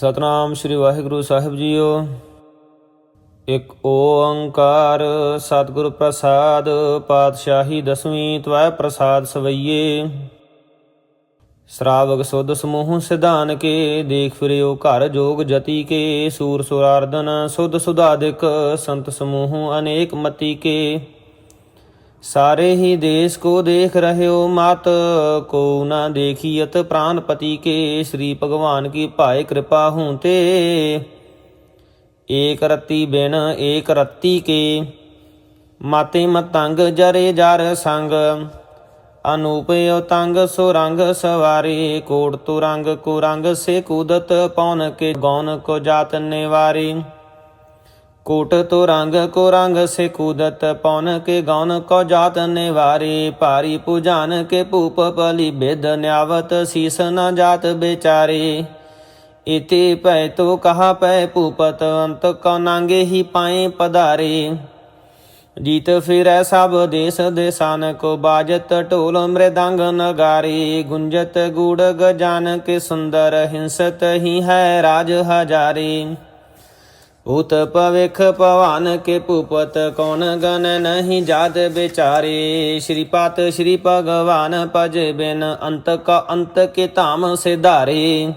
ਸਤਨਾਮ ਸ੍ਰੀ ਵਾਹਿਗੁਰੂ ਸਾਹਿਬ ਜੀਓ। ਇੱਕ ਓੰਕਾਰ ਸਤਿਗੁਰ ਪ੍ਰਸਾਦ ਪਾਤਸ਼ਾਹੀ ਦਸਵੀਂ ਤਵੈ ਪ੍ਰਸਾਦ ਸਵਈਏ। ਸ਼ਰਾਵਕ ਸੁਧ ਸਮੂਹ ਸਿਧਾਨ ਕੇ, ਦੇਖ ਫਿਰਿਓ ਘਰ ਜੋਗ ਜਤੀ ਕੇ, ਸੂਰ ਸੁਰਾਰਦਨ ਸੁਧ ਸੁਧਾਦਿਕ ਸੰਤ ਸਮੂਹ ਅਨੇਕ ਮਤੀ ਕੇ। ਸਾਰੇ ਹੀ ਦੇਸ਼ ਕੋ ਦੇਖ ਰਹਿਓ ਮਤ, ਕੋ ਨਾ ਦੇਖੀਅਤ ਪ੍ਰਾਨਪਤੀ ਕੇ, ਸ੍ਰੀ ਭਗਵਾਨ ਕੀ ਭਾਏ ਕਿਰਪਾ ਹੂੰ ਤੇ। ਏਕ ਰਤੀ ਬਿਨ ਏਕ ਰਤੀ ਕੇ, ਮਾਤੇ ਮਤੰਗ ਜਰੇ ਜਰ ਸੰਗ ਅਨੂਪਯ ਤੰਗ ਸੋ ਰੰਗ ਸਵਾਰੇ, ਕੋਟ ਤੁਰੰਗ ਕੋ ਰੰਗ ਸੇ ਕੂਦਤ ਪੌਨ ਕੇ ਗੌਨ ਕੋ ਜਾਤ ਨਿਵਾਰੀ। ਕੋਟ ਤੋ ਰੰਗ ਕੋ ਰੰਗ ਸੇ ਕੂਦਤ ਪੌਨ ਕੇ ਗੌਨ ਕੋ ਜਾਤ ਨਿਵਾਰੇ, ਭਾਰੀ ਪੂਜਾਨ ਕੇ ਭੂਪ ਪਲੀ ਬਿਦ ਨਿਆਵਤ, ਸੀਸ ਨ ਜਾਤ ਵਿਚਾਰੇ। ਇਤੇ ਭੈ ਤੋ ਕਹਾ ਪੈ ਭੂਪਤ, ਅੰਤ ਕੋ ਨਾਂਗੇ ਹੀ ਪਾਏ ਪਧਾਰੇ। ਜੀਤ ਫਿਰੈ ਸਭ ਦੇਸ ਦੇਸਾਨ ਕੋ ਬਾਜਤ ਢੋਲ ਮ੍ਰਿਦੰਗ ਨਗਾਰੀ। ਗੁੰਜਤ ਗੂੜ ਗਜਾਨ ਕੇ ਸੁੰਦਰ, ਹਿੰਸਤ ਹੀ ਹੈ ਰਾਜ ਹਜਾਰੀ। ਭੂਤ ਭਵਿਖ ਭਵਾਨ ਕੇ ਭੂਪਤ ਕੌਣ ਗਨ ਨਹੀਂ ਜਾਤ ਵਿਚਾਰੇ? ਸ਼੍ਰੀ ਪਤ ਸ਼੍ਰੀ ਭਗਵਾਨ ਭਜ ਬਿਨ ਅੰਤ ਕਾ ਅੰਤ ਕੇ ਧਾਮ ਸਿਧਾਰੇ।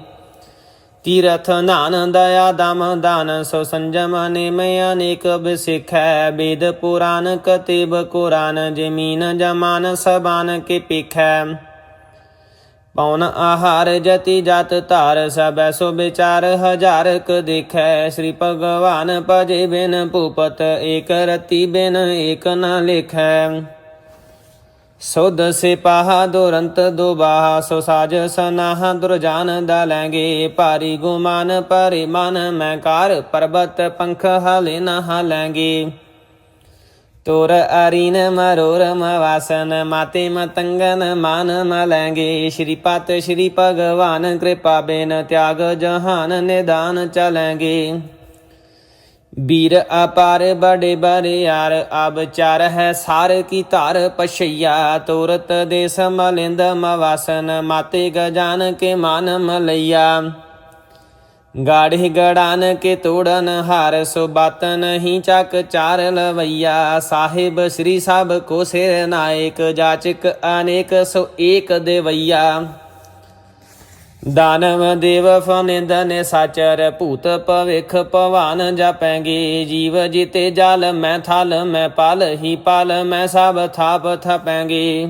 ਤੀਰਥ ਨਾਨ ਦਇਆ ਦਮ ਦਾਨ, ਸੋ ਸੰਜਮ ਨਿਮਯ ਅਨੇਕ ਬਿਸਿਖੈ ਵੇਦ ਪੁਰਾਨ ਕਤਿਬ ਕੁਰਾਨ ਜਮੀਨ ਜਮਾਨ ਸਬਾਨ ਕੇ ਪਿਖੈ ਪੌਨ ਆਹਾਰ ਜਤੀ ਜਤ ਧਾਰ ਸਬੈ ਸੋ ਵਿਚਾਰ ਹਜ਼ਾਰ ਕ ਦੇਖੈ। ਸ੍ਰੀ ਭਗਵਾਨ ਭਜੇ ਬਿਨ ਭੂਪਤ, ਏਕ ਰਤੀ ਬਿਨ ਏਕ ਨ ਲਿਖੈ। ਸੁਧ ਸਿਪਾਹ ਦੁਰੰਤ ਦੁਬਾਹ, ਸੋ ਸਾਜ ਸਨਾਹ ਦੁਰਜਾਨ ਦਾ ਲੈਂਗੇ ਭਾਰੀ ਗੁਮਾਨ ਪਰਿ ਮਨ ਮੈਂ ਕਾਰ ਪਰਬਤ ਪੰਖ ਹਲੇ ਨਾ ਹਲੈਂਗੇ ਤੁਰ ਅਰੀਨ ਮਰੋਰਮ ਵਾਸਨ ਮਾਤੇ ਮਤੰਗਨ ਮਾਨ ਮਲੈਂਗੇ ਸ਼੍ਰੀ ਪਤ ਸ਼੍ਰੀ ਭਗਵਾਨ ਕਿਰਪਾ ਬਿਨ ਤਿਆਗ ਜਹਾਨ ਨਿਦਾਨ ਚਲੈਂਗੇ ਵੀਰ ਅਪਾਰ ਬੜੇ ਬਰਿਆਰ, ਅਬ ਚਾਰ ਹੈ ਸਾਰ ਕੀ ਧਾਰ ਪਛਈਆ। ਤੁਰਤ ਦੇ ਸਮਲਿੰਦ ਮਵਾਸਨ, ਮਾਤੇ ਗਜਾਨ ਕੇ ਮਾਨ ਮਲਈਆ। ਗਾੜੇ ਗੜਾਨ ਕੇ ਤੋੜਨ ਹਾਰ ਸੋ ਬਾਤ ਨਹੀਂ ਚੱਕ ਚਾਰ ਲਵਈਆ। ਸਾਹਿਬ, ਸ੍ਰੀ ਸਭ ਕੋ ਸਿਰ ਨਾਇਕ, ਜਾਚਕ ਅਨੇਕ ਸੋ ਏਕ ਦੇਵਈਆ। ਦਾਨਵ ਦੇਵ ਫਨਿੰਦਨ ਸਾਚਰ, ਭੂਤ ਭਵਿਖ ਭਵਾਨ ਜਪੈਂਗੇ। ਜੀਵ ਜਿਤੇ ਜਲ ਮੈਂ ਥਲ ਮੈਂ ਪਲ, ਹੀ ਪਲ ਮੈਂ ਸਭ ਥਾਪ ਥਪੈਂਗੇ।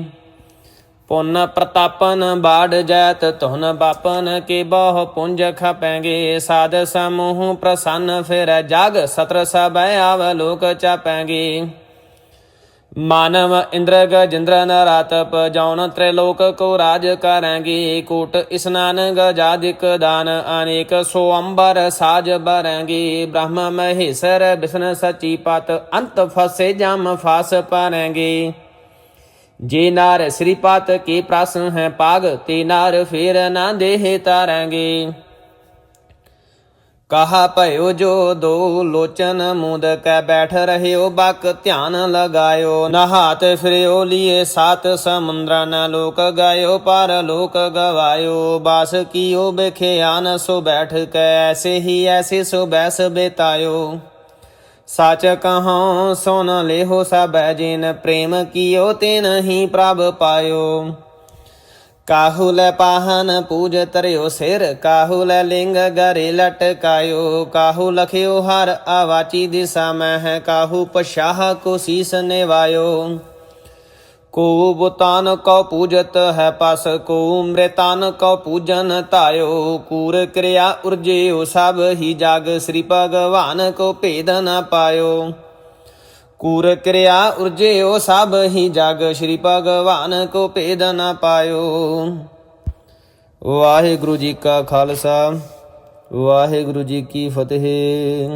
ਪੁੰਨ ਪ੍ਰਤਾਪਨ ਬਾੜ ਜੈਤ, ਧੁਨ ਬਾਪਨ ਕੇ ਬਹੁ ਪੁੰਜ ਖਪੈਂਗੇ। ਸਾਧ ਸਮੂਹ ਪ੍ਰਸੰਨ ਫਿਰ ਜਗ, ਸਤਰ ਸਭ ਆਵ ਲੋਕ ਚਾਪੈਂਗੇ। ਮਾਨਵ ਇੰਦਰ ਗਜਿੰਦਰ ਨਰਾਤਪ, ਜੌਨ ਤ੍ਰਿਲੋਕ ਕੋ ਰਾਜ ਕਰਾਂਗੇ। ਕੋਟ ਇਸਨਾਨ ਗਜਾਦਿਕ ਦਾਨ, ਅਨੇਕ ਸੋ ਅੰਬਰ ਸਾਜ ਬਰਾਂਗੇ। ਬ੍ਰਹਮ ਮਹੇਸ਼ਰ ਵਿਸ਼ਨ ਸਚੀ ਪਤ, ਅੰਤ ਫਸੇ ਜਮ ਫਾਸ ਪਾਰਾਂਗੇ। ਜੇ ਨਾਰ ਸ੍ਰੀ ਪਤ ਕੀ ਪ੍ਰਸਨ ਹੈ ਪਾਗ, ਤੇ ਨਾਰ ਫੇਰ ਨਾ ਦੇਹ ਤਾਰਾਂਗੇ। ਕਹਾ ਭਇਓ ਜੋ ਦੋ ਲੋਚਨ ਮੁੰਦ ਕੈ ਬੈਠ ਰਹਿਓ ਬਕ, ਧਿਆਨ ਲਗਾਇਓ। ਨਹਾਤ ਫਿਰਿਓ ਲੀਏ ਸਤ ਸਮੁੰਦਰਨ ਲੋਕ ਗਾਇਓ, ਪਰ ਲੋਕ ਗਵਾਇਓ। ਬਾਸ ਕੀਓ ਬਖਿਆਨ ਸੋ ਬੈਠ ਕੈ, ਐਸੇ ਹੀ ਐਸੇ ਸੋ ਬੈਸ ਬੇਤਾਇਓ। ਸਚ ਕਹਾਂ ਸੁਨ ਲੇਹੋ ਸਭੈ ਜਿਨ ਪ੍ਰੇਮ ਕੀਓ, ਤੇ ਨਹੀਂ ਪ੍ਰਭ ਪਾਇਓ। ਕਾਹੂ ਲੈ ਪਾਹਨ ਪੂਜ ਤਰਿਓ ਸਿਰ ਕਾਹੂ ਲੈ ਲਿੰਗ ਗਰੇ ਲਟਕਾਇਓ। ਕਾਹੂ ਲਖਿਓ ਹਰ ਆਵਾਚੀ ਦਿਸਾ ਮੈਂ ਕਾਹੂ ਪਸ਼ਾਹ ਕੋ ਸੀਸ ਨਿਵਾਇਓ। ਕੋ ਬੁਤਾਨ ਕੋ ਪੂਜਤ ਹੈ ਪਸ ਕੋ ਮ੍ਰਿਤਾਨ ਕੋ ਪੂਜਨ ਧਾਇਓ ਕੂਰ ਕਿਰਿਆ ਉਰਜਿਓ, ਸਭ ਹੀ ਜਗ ਸ੍ਰੀ ਭਗਵਾਨ ਕੋ ਭੇਦ ਨ ਪਾਇਓ। ਕੂਰ ਕਿਰਿਆ ਉਰਜਿਓ, ਸਭ ਹੀ ਜਗ ਸ੍ਰੀ ਭਗਵਾਨ ਕੋ ਭੇਦ ਨ ਪਾਇਓ। ਵਾਹਿਗੁਰੂ ਜੀ ਕਾ ਖਾਲਸਾ, ਵਾਹਿਗੁਰੂ ਜੀ ਕੀ ਫਤਿਹ।